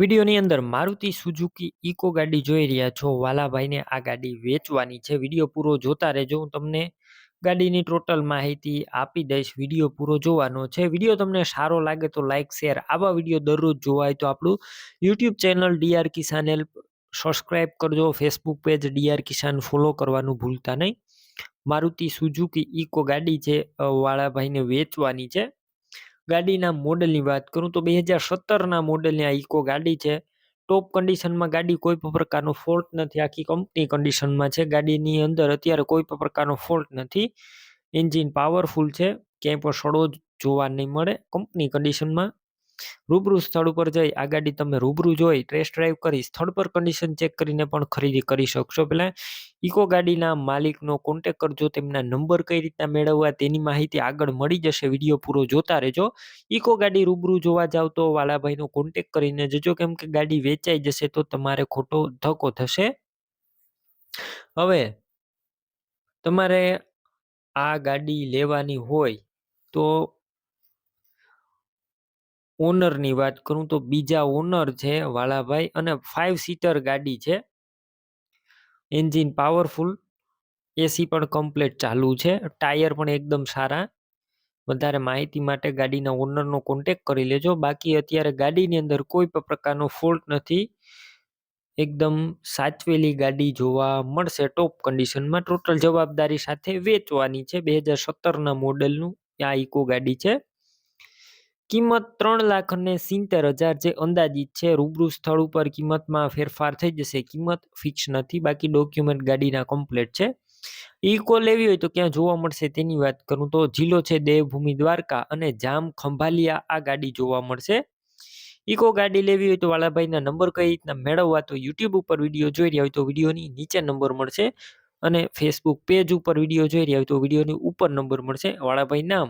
વિડીયોની અંદર Maruti Suzuki eco ગાડી જોઈ રહ્યા છો. વાલાભાઈને આ ગાડી વેચવાની છે. વીડિયો પૂરો જોતા રહેજો. હું તમને ગાડીની ટોટલ માહિતી આપી દઈશ. વીડિયો પૂરો જોવાનો છે. વીડિયો તમને સારો લાગે તો લાઇક શેર આવા વીડિયો દરરોજ જોવાય તો આપણું YouTube channel DR Kisan help subscribe કરજો. Facebook page DR Kisan follow કરવાનું ભૂલતા નહીં. મારુતિ સુઝુકી ઇકો ગાડી છે. વાળાભાઈને વેચવાની છે. ગાડીના મોડલની વાત કરું તો બે હજાર સત્તરના મોડલની આ ઇકો ગાડી છે. ટોપ કન્ડિશનમાં ગાડી કોઈ પણ પ્રકારનો ફોલ્ટ નથી. આખી કંપની કન્ડિશનમાં છે. ગાડીની અંદર અત્યારે કોઈ પણ પ્રકારનો ફોલ્ટ નથી. એન્જિન પાવરફુલ છે. ક્યાંય પણ સડો જોવા નહીં મળે. કંપની કન્ડિશનમાં રૂબરૂ સ્થળ ઉપર જઈ આ ગાડી તમે રૂબરૂ જોઈ ટેસ્ટ ડ્રાઈવ કરી સ્થળ પર કન્ડિશન ચેક કરીને પણ ખરીદી કરી શકશો. પહેલાં ઇકો ગાડીના માલિકનો કોન્ટેક કરજો, તેમના નંબર કઈ રીતના મેળવવા તેની માહિતી આગળ મળી જશે. વીડિયો પૂરો જોતા રહેજો. ઇકો ગાડી રૂબરૂ જોવા જાવ તો વાલાભાઈનો કોન્ટેક કરીને જજો. કેમ કે ગાડી વેચાઈ જશે તો તમારે ખોટો ધક્કો થશે. હવે તમારે આ ગાડી લેવાની હોય તો ઓનરની વાત કરું તો બીજા ઓનર છે વાલાભાઈ અને ફાઇવ સીટર ગાડી છે. એન્જિન પાવરફુલ એસી પણ કમ્પ્લેટ ચાલુ છે ટાયર પણ એકદમ સારા. વધારે માહિતી માટે ગાડીના ઓનરનો કોન્ટેક કરી લેજો. બાકી અત્યારે ગાડીની અંદર કોઈ પણ પ્રકારનો ફોલ્ટ નથી. એકદમ સાચવેલી ગાડી જોવા મળશે ટોપ કન્ડિશનમાં ટોટલ જવાબદારી સાથે વેચવાની છે. બે હજાર સત્તરના મોડલનું આ ઇકો ગાડી છે. કિંમત ત્રણ લાખ અને સિત્તેર હજાર જે અંદાજિત છે, રૂબરૂ સ્થળ ઉપર કિંમતમાં ફેરફાર થઈ જશે. કિંમત ફિક્સ નથી, બાકી ડોક્યુમેન્ટ ગાડીના કમ્પ્લેટ છે. ઇકો લેવી હોય તો ક્યાં જોવા મળશે તેની વાત કરું તો જિલ્લો છે દેવભૂમિ દ્વારકા અને જામ ખંભાલિયા આ ગાડી જોવા મળશે. ઇકો ગાડી લેવી હોય તો વાલાભાઈના નંબર કઈ રીતના મેળવવા તો યુટ્યુબ ઉપર વીડિયો જોઈ રહ્યા હોય તો વિડીયોની નીચે નંબર મળશે અને ફેસબુક પેજ ઉપર વીડિયો જોઈ રહ્યા હોય તો વિડીયોની ઉપર નંબર મળશે. વાળાભાઈ નામ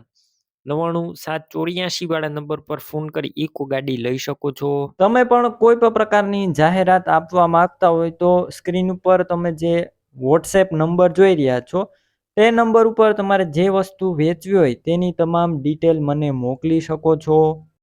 નવાણું સાત ચોર્યાસી વાળા નંબર પર ફોન કરી ઇકો ગાડી લઈ શકો છો. તમે પણ કોઈ પણ પ્રકારની જાહેરાત આપવા માંગતા હોય તો સ્ક્રીન ઉપર તમે જે વોટ્સએપ નંબર જોઈ રહ્યા છો, તે નંબર ઉપર તમારે જે વસ્તુ વેચવી હોય તેની તમામ ડિટેલ મને મોકલી શકો છો.